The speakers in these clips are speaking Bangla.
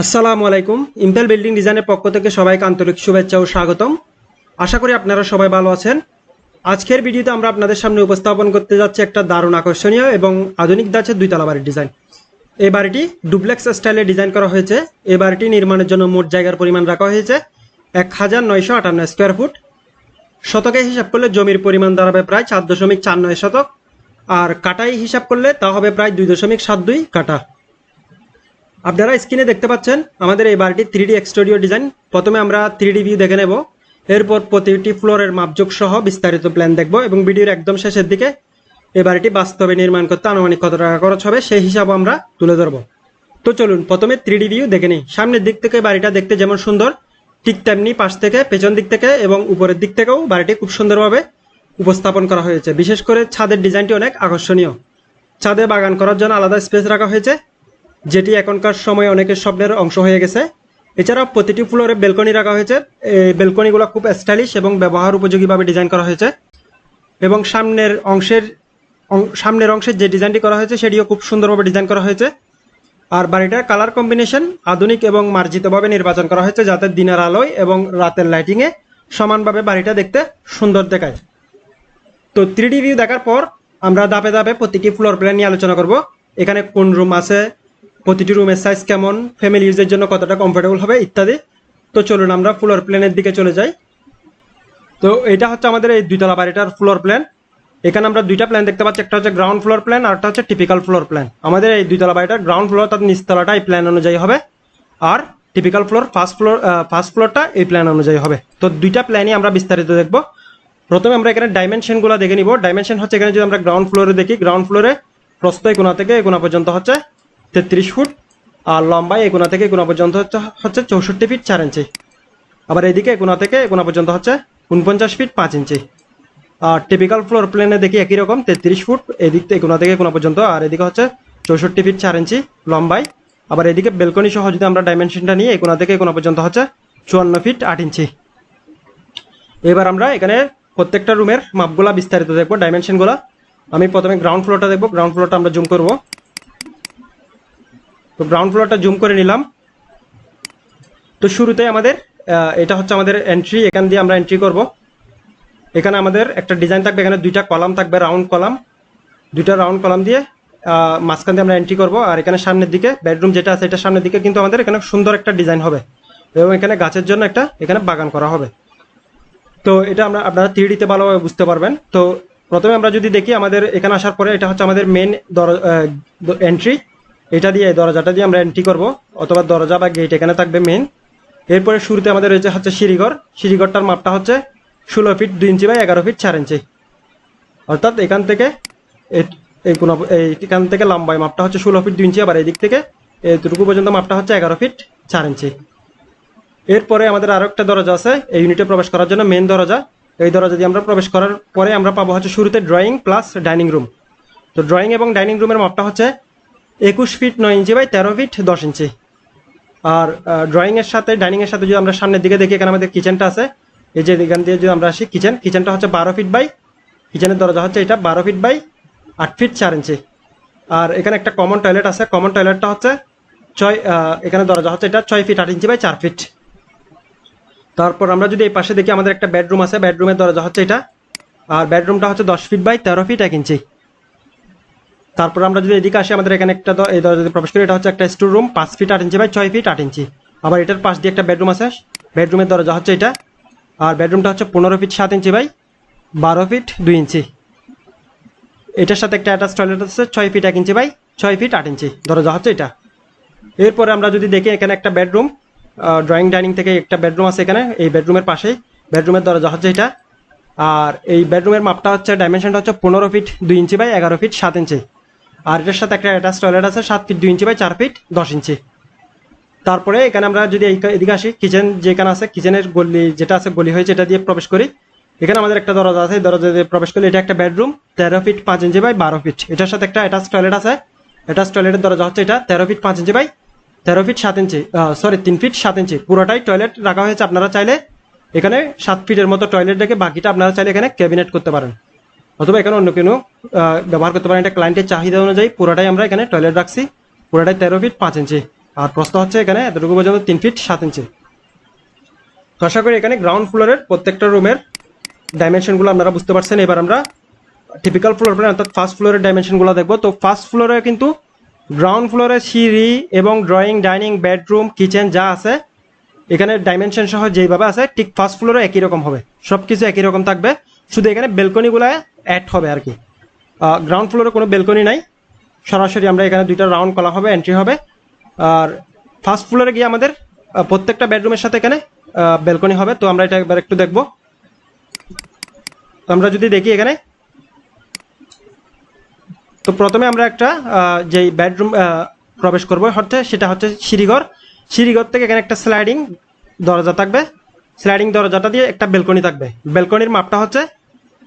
আসসালামু আলাইকুম। ইম্পেল বিল্ডিং ডিজাইনের পক্ষ থেকে সবাইকে আন্তরিক শুভেচ্ছা ও স্বাগতম। আশা করি আপনারা সবাই ভালো আছেন। আজকের ভিডিওতে আমরা আপনাদের সামনে উপস্থাপন করতে যাচ্ছি একটা দারুণ আকর্ষণীয় এবং আধুনিক দাচের দুইতলা বাড়ির ডিজাইন এই বাড়িটি ডুপ্লেক্স স্টাইলে ডিজাইন করা হয়েছে। এই বাড়িটি নির্মাণের জন্য মোট জায়গার পরিমাণ রাখা হয়েছে এক হাজার নয়শো আটান্ন স্কোয়ার ফুট শতকে হিসাব করলে জমির পরিমাণ দাঁড়াবে প্রায় চার দশমিক চার নয় শতক। আর কাটাই হিসাব করলে তা হবে প্রায় দুই দশমিক সাত দুই কাটা আপনারা স্ক্রিনে দেখতে পাচ্ছেন আমাদের এই বাড়িটির থ্রি ডি এক্সটোরিও ডিজাইন প্রথমে আমরা থ্রি ডি ভিউ দেখে নেব। এরপর প্রতিটি ফ্লোরের মাপযোগ সহ বিস্তারিত প্ল্যান দেখব এবং ভিডিওর একদম শেষের দিকে এই বাড়িটি বাস্তবে নির্মাণ করতে আনুমানিক কত টাকা খরচ হবে সেই হিসাব আমরা তুলে ধরব। তো চলুন, প্রথমে থ্রি ডি ভিউ দেখে নিই। সামনের দিক থেকে বাড়িটা দেখতে যেমন সুন্দর, ঠিক তেমনি পাশ থেকে, পেছন দিক থেকে এবং উপরের দিক থেকেও বাড়িটি খুব সুন্দরভাবে উপস্থাপন করা হয়েছে। বিশেষ করে ছাদের ডিজাইনটি অনেক আকর্ষণীয়। ছাদে বাগান করার জন্য আলাদা স্পেস রাখা হয়েছে। যেটি এখনকার সময় অনেকের স্বপ্নের অংশ হয়ে গেছে। এছাড়া প্রতিটি ফ্লোরে বেলকনি রাখা হয়েছে। এই বেলকনিগুলো খুব স্টাইলিশ এবং ব্যবহার উপযোগীভাবে ডিজাইন করা হয়েছে। এবং সামনের অংশের সামনের অংশের যে ডিজাইনটি করা হয়েছে, সেটিও খুব সুন্দরভাবে ডিজাইন করা হয়েছে। আর বাড়িটার কালার কম্বিনেশন আধুনিক এবং মার্জিতভাবে নির্বাচন করা হয়েছে, যাতে দিনের আলোয় এবং রাতের লাইটিংয়ে সমানভাবে বাড়িটা দেখতে সুন্দর দেখায়। তো থ্রি ভিউ দেখার পর আমরা ধাপে ধাপে প্রতিটি ফ্লোর প্ল্যান নিয়ে আলোচনা করব। এখানে কোন রুম আছে প্রতিটি রুমের সাইজ কেমন? ফ্যামিলি ইউজের জন্য কতটা কমফোর্টেবল হবে ইত্যাদি। তো চলুন আমরা ফ্লোর প্ল্যানের দিকে চলে যাই। তো এটা হচ্ছে আমাদের এই দুইতলা বাড়িটার ফ্লোর প্ল্যান এখানে আমরা দুইটা প্ল্যান দেখতে পাচ্ছি। একটা হচ্ছে গ্রাউন্ড ফ্লোর প্ল্যান আর একটা হচ্ছে টিপিক্যাল ফ্লোর প্ল্যান আমাদের এই দুইতলা বাড়িটার গ্রাউন্ড ফ্লোর তার নিচতলাটা এই প্ল্যান অনুযায়ী হবে। আর typical floor first floor first ফ্লোরটা এই প্ল্যান অনুযায়ী হবে। তো দুইটা প্ল্যানই আমরা বিস্তারিত দেখব। প্রথমে আমরা এখানে ডাইমেনশনগুলো দেখে নিব। ডাইমেনশন হচ্ছে এখানে যদি আমরা গ্রাউন্ড ফ্লোরে দেখি গ্রাউন্ড ফ্লোরে প্রস্থ এই কোনা থেকে কোনা পর্যন্ত হচ্ছে। তেত্রিশ ফুট, আর লম্বায় এই কোনা থেকে এই কোনা পর্যন্ত হচ্ছে চৌষট্টি ফিট চার ইঞ্চি। আবার এদিকে এই কোনা থেকে এই কোনা পর্যন্ত হচ্ছে উনপঞ্চাশ ফিট পাঁচ ইঞ্চি। আর টিপিক্যাল ফ্লোর প্লেনে দেখি একই রকম, তেত্রিশ ফুট, এদিক থেকে কোনা থেকে কোনা পর্যন্ত, আর এদিকে হচ্ছে চৌষট্টি ফিট চার ইঞ্চি লম্বায় আবার এদিকে বেলকনি সহ যদি আমরা ডাইমেনশনটা নিয়ে এই কোনা থেকে এই কোনা পর্যন্ত হচ্ছে চুয়ান্ন ফিট আট ইঞ্চি। এবার আমরা এখানে প্রত্যেকটা রুমের মাপগুলা বিস্তারিত দেখব ডাইমেনশনগুলা আমি প্রথমে গ্রাউন্ড ফ্লোরটা দেখব গ্রাউন্ড ফ্লোরটা আমরা জুম করব। তো গ্রাউন্ড ফ্লোরটা জুম করে নিলাম। তো শুরুতে আমাদের এটা হচ্ছে আমাদের এন্ট্রি এখান দিয়ে আমরা এন্ট্রি করব। এখানে আমাদের একটা ডিজাইন থাকবে, এখানে দুইটা কলাম থাকবে রাউন্ড কলাম দুইটা রাউন্ড কলাম দিয়ে মাঝখান দিয়ে আমরা এন্ট্রি করব, আর এখানে সামনের দিকে বেডরুম যেটা আছে, এটা সামনের দিকে কিন্তু আমাদের এখানে সুন্দর একটা ডিজাইন হবে। এবং এখানে গাছের জন্য একটা, এখানে বাগান করা হবে। তো এটা আমরা, আপনারা থ্রিডিতে ভালোভাবে বুঝতে পারবেন। তো প্রথমে আমরা যদি দেখি, আমাদের এখানে আসার পরে এটা হচ্ছে আমাদের মেন এন্ট্রি এটা দিয়ে দরজাটা দিয়ে আমরা এন্ট্রি করব, অথবা দরজা বা গেট এখানে থাকবে মেন এরপরে শুরুতে আমাদের রয়েছে হচ্ছে সিঁড়িঘর। সিঁড়িঘরটার মাপটা হচ্ছে ষোলো ফিট দুই ইঞ্চি বা এগারো ফিট চার ইঞ্চি অর্থাৎ এখান থেকে এই কোন এই এখান থেকে লম্বাই মাপটা হচ্ছে ষোলো ফিট দুই ইঞ্চি আবার এই দিক থেকে এতটুকু পর্যন্ত মাপটা হচ্ছে এগারো ফিট চার ইঞ্চি এরপরে আমাদের আরও একটা দরজা আছে, এই ইউনিটে প্রবেশ করার জন্য মেন দরজা। এই দরজা দিয়ে আমরা প্রবেশ করার পরে আমরা পাবো হচ্ছে শুরুতে ড্রয়িং প্লাস ডাইনিং রুম তো ড্রয়িং এবং ডাইনিং রুমের মাপটা হচ্ছে একুশ ফিট নয় ইঞ্চি বাই তেরো ফিট দশ ইঞ্চি। আর ড্রয়িং এর সাথে ডাইনিং এর সাথে যদি আমরা সামনের দিকে দেখি, এখানে আমাদের কিচেনটা আছে। এই যে এখান দিয়ে যদি আমরা আসি কিচেন কিচেনটা হচ্ছে বারো ফিট বাই কিচেনের দরজা হচ্ছে এটা বারো ফিট বাই আট ফিট চার ইঞ্চি। আর এখানে একটা কমন টয়লেট আছে। কমন টয়লেটটা হচ্ছে ছয় এখানে দরজা হচ্ছে এটা ছয় ফিট আট ইঞ্চি বাই চার ফিট। তারপর আমরা যদি এই পাশে দেখি, আমাদের একটা বেডরুম আছে। বেডরুমের দরজা হচ্ছে এটা। আর বেডরুমটা হচ্ছে দশ ফিট বাই তেরো ফিট এক ইঞ্চি। তারপর আমরা যদি এদিকে আসি, আমাদের এখানে একটা এই দরজা প্রবেশ করি, এটা হচ্ছে একটা স্টোর রুম পাঁচ ফিট আট ইঞ্চি বাই ছয় ফিট আট ইঞ্চি আবার এটার পাশ দিয়ে একটা বেডরুম আছে। বেডরুমের দরজা হচ্ছে এটা। আর বেডরুমটা হচ্ছে পনেরো ফিট সাত ইঞ্চি বাই বারো ফিট দুই ইঞ্চি এটার সাথে একটা অ্যাটাচ টয়লেট আছে, ছয় ফিট এক ইঞ্চি বাই ছয় ফিট আট ইঞ্চি দরজা হচ্ছে এটা। এরপরে আমরা যদি দেখি, এখানে একটা বেডরুম ড্রয়িং ডাইনিং থেকে একটা বেডরুম আছে এখানে, এই বেডরুমের পাশেই। বেডরুমের দরজা হচ্ছে এটা। আর এই বেডরুমের মাপটা হচ্ছে ডাইমেনশনটা হচ্ছে পনেরো ফিট দুই ইঞ্চি বাই এগারো ফিট সাত ইঞ্চি আর এটার সাথে একটা অ্যাটাচ টয়লেট আছে, সাত ফিট দুই ইঞ্চি বাই চার ফিট দশ ইঞ্চি তারপরে এখানে আমরা যদি এদিকে আসি কিচেন যেখানে আছে কিচেনের গলি যেটা আছে, গলি হয়েছে এটা দিয়ে প্রবেশ করি। এখানে আমাদের একটা দরজা আছে দরজা দিয়ে প্রবেশ করলে এটা একটা বেডরুম তেরো ফিট পাঁচ ইঞ্চি বাই বারো ফিট এটার সাথে একটা অ্যাটাচ টয়লেট আছে। অ্যাটাচ টয়লেটের দরজা হচ্ছে এটা, তেরো ফিট পাঁচ ইঞ্চি বাই তেরো ফিট সাত ইঞ্চি সরি তিন ফিট সাত ইঞ্চি পুরোটাই টয়লেট রাখা হয়েছে আপনারা চাইলে। এখানে সাত ফিটের মতো টয়লেট রেখে বাকিটা আপনারা চাইলে এখানে ক্যাবিনেট করতে পারেন। অথবা এখানে অন্য কোনো ব্যবহার করতে পারেন। এটা ক্লায়েন্টের চাহিদা অনুযায়ী পুরোটাই আমরা এখানে টয়লেট রাখছি। পুরোটাই তেরো ফিট পাঁচ ইঞ্চি আর প্রস্থ হচ্ছে এখানে এতটুকু পর্যন্ত তিন ফিট সাত ইঞ্চি তো আশা করি এখানে গ্রাউন্ড ফ্লোরের প্রত্যেকটা রুমের ডাইমেনশনগুলো আপনারা বুঝতে পারছেন। এবার আমরা টিপিক্যাল ফ্লোর প্ল্যান অর্থাৎ ফার্স্ট ফ্লোরের ডাইমেনশনগুলো দেখব। তো ফার্স্ট ফ্লোরে কিন্তু গ্রাউন্ড ফ্লোরে সিঁড়ি এবং ড্রয়িং ডাইনিং বেডরুম কিচেন যা আছে, এখানে ডাইমেনশন সহ যেইভাবে আছে, ঠিক ফার্স্ট ফ্লোরে একই রকম হবে। সব কিছু একই রকম থাকবে। শুধু এখানে বেলকনিগুলো অ্যাড হবে আর কি। গ্রাউন্ড ফ্লোরে কোনো বেলকনি নাই। সরাসরি আমরা এখানে দুইটা রাউন্ড কলা হবে এন্ট্রি হবে। আর ফার্স্ট ফ্লোরে গিয়ে আমাদের প্রত্যেকটা বেডরুমের সাথে এখানে বেলকনি হবে। তো আমরা এটা একবার একটু দেখব। আমরা যদি দেখি এখানে। তো প্রথমে আমরা একটা যেই বেডরুম প্রবেশ করব হচ্ছে, সেটা হচ্ছে সিঁড়িঘর। সিঁড়িঘর থেকে এখানে একটা স্লাইডিং দরজা থাকবে। স্লাইডিং দরজাটা দিয়ে একটা বেলকনি থাকবে। বেলকনির মাপটা হচ্ছে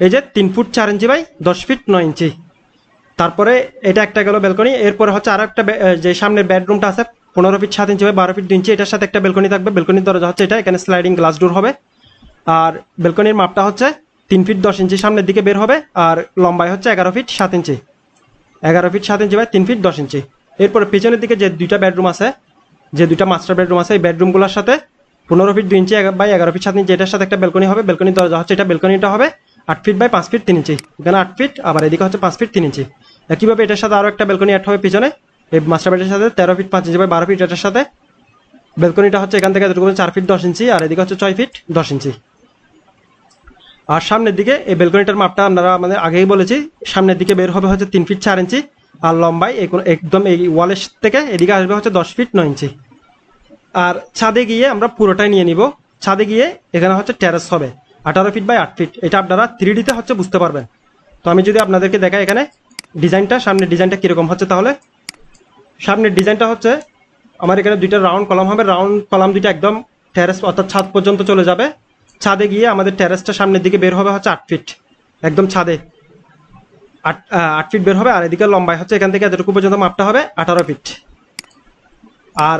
এই যে তিন ফুট চার ইঞ্চি বাই দশ ফিট নয় ইঞ্চি। তারপরে এটা একটা গেল বেলকনি এরপরে হচ্ছে আরও একটা যে সামনের বেডরুমটা আছে, পনেরো ফিট সাত ইঞ্চি বাই বারো ফিট দুই ইঞ্চি, এটার সাথে একটা বেলকনি থাকবে। বেলকনির দরজা হচ্ছে এটা, এখানে স্লাইডিং গ্লাস ডোর হবে। আর বেলকনির মাপটা হচ্ছে তিন ফিট দশ ইঞ্চি সামনের দিকে বের হবে, আর লম্বাই হচ্ছে এগারো ফিট সাত ইঞ্চি। এগারো ফিট সাত ইঞ্চি বাই তিন ফিট দশ ইঞ্চি। এরপরে পিছনের দিকে যে দুইটা বেডরুম আছে, যে দুইটা মাস্টার বেডরুম আছে, এই বেডরুমগুলোর সাথে পনেরো ফিট দুই ইঞ্চি বাই এগারো ফিট সাত ইঞ্চি, এটার সাথে একটা বেলকনি হবে। বেলকনি দরজা হচ্ছে এটা বেলকনিটা হবে। আট ফিট বাই পাঁচ ফিট তিন ইঞ্চি এখানে আট ফিট আবার এদিকে হচ্ছে পাঁচ ফিট তিন ইঞ্চি একইভাবে এটার সাথে আরও একটা বেলকনি অ্যাড হবে পিছনে। এই মাস্টার বেডের সাথে তেরো ফিট পাঁচ ইঞ্চি বাই বারো ফিট এটার সাথে। বেলকনিটা হচ্ছে এখান থেকে এতটুকু চার ফিট দশ ইঞ্চি আর এদিকে হচ্ছে ছয় ফিট দশ ইঞ্চি আর সামনের দিকে এই বেলকনিটার মাপটা আমরা আমাদের আগেই বলেছি, সামনের দিকে বের হবে হচ্ছে তিন ফিট চার ইঞ্চি আর লম্বাই একদম এই ওয়ালের থেকে এদিকে আসবে হচ্ছে দশ ফিট নয় ইঞ্চি আর ছাদে গিয়ে আমরা পুরোটাই নিয়ে নিব। ছাদে গিয়ে এখানে হচ্ছে টেরেস হবে। আঠারো ফিট বাই আট ফিট এটা আপনারা থ্রি ডিতে হচ্ছে বুঝতে পারবেন। তো আমি যদি আপনাদেরকে দেখাই এখানে, ডিজাইনটা, সামনের ডিজাইনটা কীরকম হচ্ছে তাহলে। সামনের ডিজাইনটা হচ্ছে, আমার এখানে দুইটা রাউন্ড কলাম হবে। রাউন্ড কলাম দুইটা একদম টেরেস অর্থাৎ ছাদ পর্যন্ত চলে যাবে। ছাদে গিয়ে আমাদের টেরেসটা সামনের দিকে বের হবে হচ্ছে আট ফিট একদম ছাদে। আট আট ফিট বের হবে, আর এদিকে লম্বাই হচ্ছে এখান থেকে এতটুকু পর্যন্ত মাপটা হবে আঠারো ফিট আর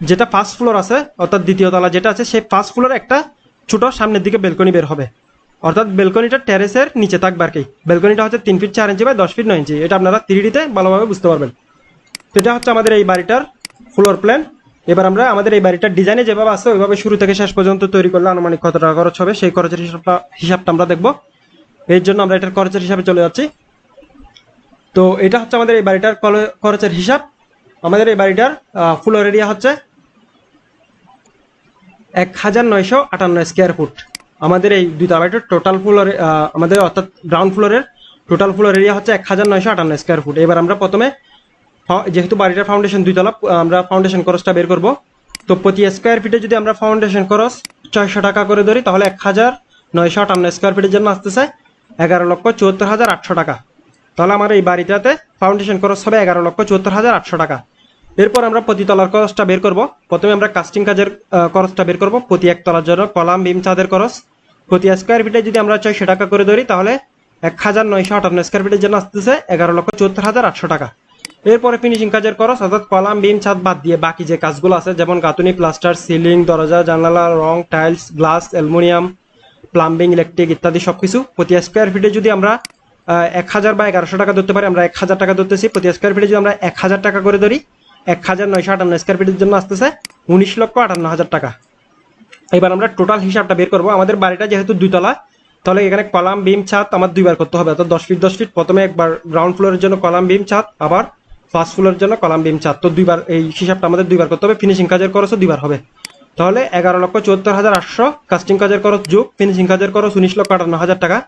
যেটা ফার্স্ট ফ্লোর আছে, অর্থাৎ দ্বিতীয় তলা যেটা আছে, সেই ফার্স্ট ফ্লোর একটা ছোট সামনের দিকে বেলকনি বের হবে। অর্থাৎ বেলকনিটা টেরেসের নিচে থাকবে আর কি। বেলকনিটা হচ্ছে তিন ফিট চার ইঞ্চি বা দশ ফিট নয় ইঞ্চি এটা আপনারা থ্রিডিতে ভালোভাবে বুঝতে পারবেন। তো এটা হচ্ছে আমাদের এই বাড়িটার ফ্লোর প্ল্যান এবার আমরা আমাদের এই বাড়িটার ডিজাইনে যেভাবে আছে, ওইভাবে শুরু থেকে শেষ পর্যন্ত তৈরি করলে আনুমানিক কত টাকা খরচ হবে, সেই খরচের হিসাবটা হিসাবটা আমরা দেখব। এর জন্য আমরা এটার খরচের হিসাবে চলে যাচ্ছি। তো এটা হচ্ছে আমাদের এই বাড়িটার খরচের হিসাব। আমাদের এই বাড়িটার ফ্লোর এরিয়া হচ্ছে এক হাজার নয়শো আটান্ন স্কোয়ার ফুট আমাদের এই দুই বাড়িটার টোটাল ফ্লোর আমাদের অর্থাৎ গ্রাউন্ড ফ্লোরের টোটাল ফ্লোর এরিয়া হচ্ছে এক হাজার নয়শো আটান্ন স্কোয়ার ফুট এবার আমরা প্রথমে যেহেতু বাড়িটার ফাউন্ডেশন দুইতলা আমরা ফাউন্ডেশন খরচটা বের করব। তো প্রতি স্কোয়ার ফিটে যদি আমরা ফাউন্ডেশন খরচ ছয়শো টাকা করে ধরি, তাহলে এক হাজার নয়শো আটান্ন স্কোয়ার ফিটের জন্য আসতেছে এগারো লক্ষ চুয়াত্তর হাজার আটশো টাকা। তাহলে আমার এই বাড়িটাতে ফাউন্ডেশন খরচ হবে এগারো লক্ষ চুয়াত্তর হাজার আটশো টাকা। এরপর আমরা প্রতি তলার খরচটা বের করব। প্রথমে আমরা কাস্টিং কাজের খরচটা বের করব প্রতি এক তলার জন্য। কলাম বিম ছাদের খরচ। প্রতি স্কোয়ার ফিটে যদি আমরা ছয়শো টাকা করে ধরি, তাহলে এক হাজার নয়শো আটান্ন স্কোয়ার ফিটের জন্য আসতেছে এগারো লক্ষ চুয়াত্তর হাজার আটশো টাকা। এরপরে ফিনিশিং কাজের খরচ, অর্থাৎ কলাম বিম ছাদ বাদ দিয়ে বাকি যে কাজগুলো আছে, যেমন গাঁথুনি প্লাস্টার সিলিং দরজা, জানালা, রং tiles glass aluminium plumbing electric ইত্যাদি সবকিছু প্রতি স্কোয়ার ফিটে যদি আমরা এক হাজার বা এগারোশো টাকা ধরতে পারি, আমরা এক হাজার টাকা ধরতেছি। প্রতি স্কোয়ার ফিটে যদি আমরা এক হাজার টাকা করে ধরি এক হাজার নয়শো আটান্ন স্কোয়ার ফিটের জন্য আসতেছে উনিশ লক্ষ আটান্ন হাজার টাকা। এবার আমরা টোটাল হিসাবটা বের করব। আমাদের বাড়িটা যেহেতু দুইতলা, তাহলে এখানে কলাম বিম ছাদ আমার দুইবার করতে হবে। অর্থাৎ দশ ফিট দশ ফিট প্রথমে একবার গ্রাউন্ড ফ্লোরের জন্য কলাম বিম ছাদ, আবার ফার্স্ট ফ্লোরের জন্য কলাম বিম ছাদ। তো দুইবার এই হিসাবটা আমাদের দুইবার করতে হবে। ফিনিশিং কাজের খরচও দুইবার হবে। তাহলে এগারো লক্ষ চুয়াত্তর হাজার আটশো কাস্টিং কাজের খরচ যোগ ফিনিশিং কাজের খরচ উনিশ লক্ষ আটান্ন হাজার টাকা।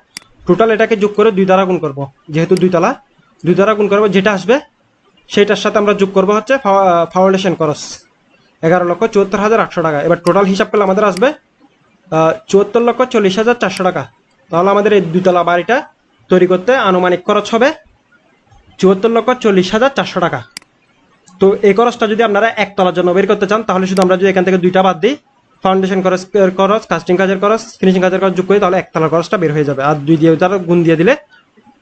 টোটাল এটাকে যোগ করে দুই দ্বারা গুণ করব। যেহেতু দুইতলা, দুই দ্বারা গুণ করব, যেটা আসবে সেটার সাথে আমরা যোগ করব হচ্ছে ফাউন্ডেশন খরচ। এগারো লক্ষ চুয়াত্তর হাজার আটশো টাকা। এবার টোটাল হিসাব করলে আমাদের আসবে চুয়াত্তর লক্ষ চল্লিশ হাজার চারশো টাকা। তাহলে আমাদের এই দুতলা বাড়িটা তৈরি করতে আনুমানিক খরচ হবে চুয়াত্তর লক্ষ চল্লিশ হাজার চারশো টাকা। তো এই খরচটা যদি আপনারা একতলার জন্য বের করতে চান, তাহলে শুধু আমরা যদি এখান থেকে দুইটা বাদ দিই ফাউন্ডেশন খরচ খরচ কাস্টিং কাজের খরচ ফিনিশিং কাজের খরচ যোগ করি তাহলে একতলার খরচটা বের হয়ে যাবে। আর দুই দিয়ে তারা গুণ দিয়ে দিলে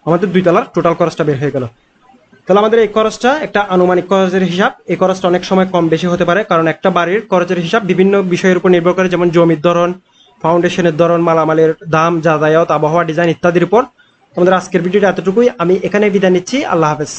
আমাদের দুই তলার টোটাল খরচটা বের হয়ে গেল। তাহলে আমাদের এই খরচটা একটা আনুমানিক খরচের হিসাব। এই খরচটা অনেক সময় কম বেশি হতে পারে, কারণ একটা বাড়ির খরচের হিসাব বিভিন্ন বিষয়ের উপর নির্ভর করে, যেমন জমির ধরন, ফাউন্ডেশনের ধরন, মালামালের দাম, যাতায়াত, আবহাওয়া, ডিজাইন ইত্যাদির উপর। আমাদের আজকের ভিডিওটা এতটুকুই। আমি এখানে বিদায় নিচ্ছি। আল্লাহ হাফেজ।